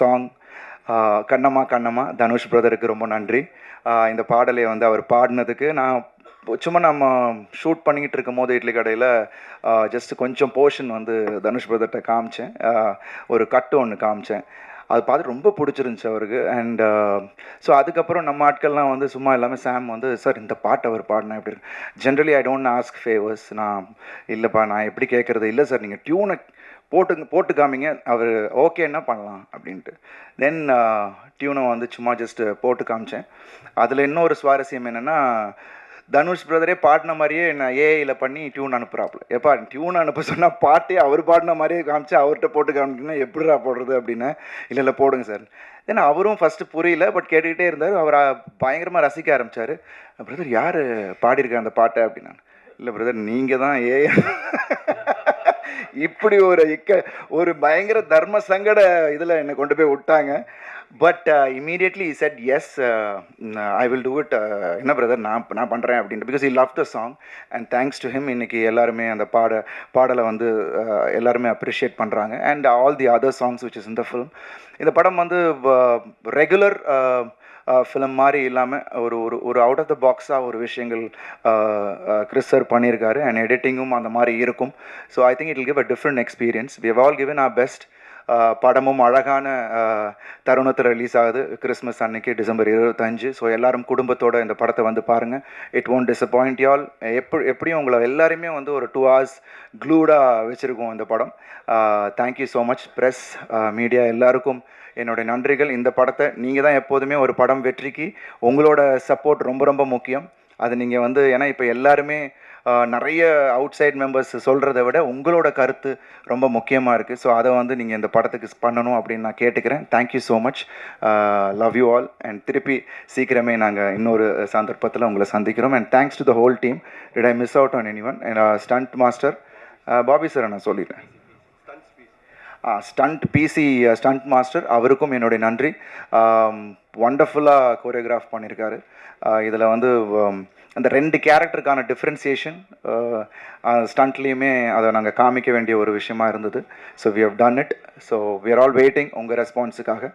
Song Kannamma Kannamma Dhanush பிரதருக்கு ரொம்ப நன்றி. இந்த பாடலை வந்து அவர் பாடினதுக்கு நான் சும்மா நம்ம ஷூட் பண்ணிக்கிட்டு இருக்கும் போது இட்லி கடையில் ஜஸ்ட் கொஞ்சம் போர்ஷன் வந்து தனுஷ் பிரதர்கிட்ட காமிச்சேன். ஒரு கட்டு ஒன்று காமிச்சேன். அது பார்த்து ரொம்ப பிடிச்சிருந்துச்சு அவருக்கு. அண்ட் ஸோ uh, அதுக்கப்புறம் நம்ம ஆட்கள்லாம் வந்து சும்மா எல்லாமே சாம் வந்து சார் இந்த பாட்டு அவர் பாடினா எப்படி இருக்கு generally I don't ask favours நான் இல்லைப்பா நான் எப்படி கேட்குறது? இல்லை சார் நீங்கள் டியூனை போட்டு போட்டு காமிங்க. அவர் ஓகே என்ன பண்ணலாம் அப்படின்ட்டு. தென் டியூனை uh, வந்து சும்மா ஜஸ்ட்டு போட்டு காமிச்சேன். அதில் இன்னொரு சுவாரஸ்யம் என்னென்னா தனுஷ் பிரதரே பாடின மாதிரியே நான் ஏஐயில் பண்ணி டியூன் அனுப்புகிறாப்புல எப்பா டியூன் அனுப்ப சொன்னால் பாட்டே அவர் பாடின மாதிரியே காமிச்சு அவர்கிட்ட போட்டு காமிக்கணும் எப்படிடா போடுறது அப்படின்னு. இல்லை இல்லை போடுங்க சார். ஏன்னா அவரும் ஃபஸ்ட்டு புரியல பட் கேட்டுக்கிட்டே இருந்தார். அவர் பயங்கரமாக ரசிக்க ஆரம்பித்தார் பிரதர் யார் பாடியிருக்க அந்த பாட்டை? அப்படின்னா இல்லை பிரதர் நீங்கள் தான் ஏ இப்படி ஒரு இக்க ஒரு பயங்கர தர்ம சங்கட இதில் என்னை கொண்டு போய் விட்டாங்க. But immediately said yes I will do it என்ன பிரதர் நான் நான் பண்ணுறேன் அப்படின்ட்டு. Because I love the song and thanks to him இன்னைக்கு எல்லாருமே அந்த பாட பாடலை வந்து uh, எல்லாருமே அப்ரிஷியேட் பண்ணுறாங்க and all the other songs which is இந்த ஃபிலிம் இந்த படம் வந்து uh, ரெகுலர் ஃபிலிம் மாதிரி இல்லாமல் ஒரு ஒரு ஒரு அவுட் ஆஃப் த பாக்ஸாக ஒரு விஷயங்கள் கிறிஸ் சார் பண்ணியிருக்காரு. அண்ட் எடிட்டிங்கும் அந்த மாதிரி இருக்கும். So I think it give a different experience we have all given our best படமும் அழகான தருணத்தில் ரிலீஸ் ஆகுது. கிறிஸ்மஸ் அன்னைக்கு டிசம்பர் இருபத்தஞ்சு. ஸோ எல்லாரும் குடும்பத்தோட இந்த படத்தை வந்து பாருங்கள் இட் ஒன்ட் டிசப்பாயிண்ட் யால் எப்படி எப்படியும் உங்களை எல்லாருமே வந்து ஒரு டூ ஹவர்ஸ் க்ளூடாக வச்சுருக்கோம் இந்த படம். Thank you so much press media எல்லாருக்கும் என்னுடைய நன்றிகள். இந்த படத்தை நீங்கள் தான் எப்போதுமே ஒரு படம் வெற்றிக்கு உங்களோட சப்போர்ட் ரொம்ப ரொம்ப முக்கியம். அது நீங்கள் வந்து ஏன்னா இப்போ எல்லாருமே நிறைய அவுட் சைட் மெம்பர்ஸ் சொல்கிறத விட உங்களோட கருத்து ரொம்ப முக்கியமாக இருக்குது ஸோ அதை வந்து நீங்கள் இந்த படத்துக்கு பண்ணணும் அப்படின்னு நான் கேட்டுக்கிறேன். Thank you so much love you all and திருப்பி சீக்கிரமே நாங்கள் இன்னொரு சந்தர்ப்பத்தில் உங்களை சந்திக்கிறோம். And thanks to the whole team did I miss out on any one stunt master Bobby sir நான் சொல்லிடுறேன். ஸ்டண்ட் பிசி ஸ்டண்ட் மாஸ்டர் அவருக்கும் என்னுடைய நன்றி. ஒண்டர்ஃபுல்லாக கோரியோகிராஃப் பண்ணியிருக்காரு இதில் வந்து அந்த ரெண்டு கேரக்டருக்கான டிஃப்ரென்சியேஷன் ஸ்டண்ட்லேயுமே அதை நாங்கள் காமிக்க வேண்டிய ஒரு விஷயமா இருந்தது. So we have done it so we are all waiting உங்கள் ரெஸ்பான்ஸுக்காக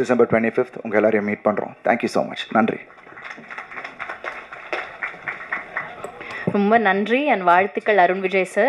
டிசம்பர் டுவெண்ட்டி ஃபிஃப்த் உங்கள் எல்லாரையும் மீட் பண்ணுறோம் தேங்க்யூ ஸோ மச் நன்றி. ரொம்ப நன்றி என் வாழ்த்துக்கள் அருண் விஜய் சார்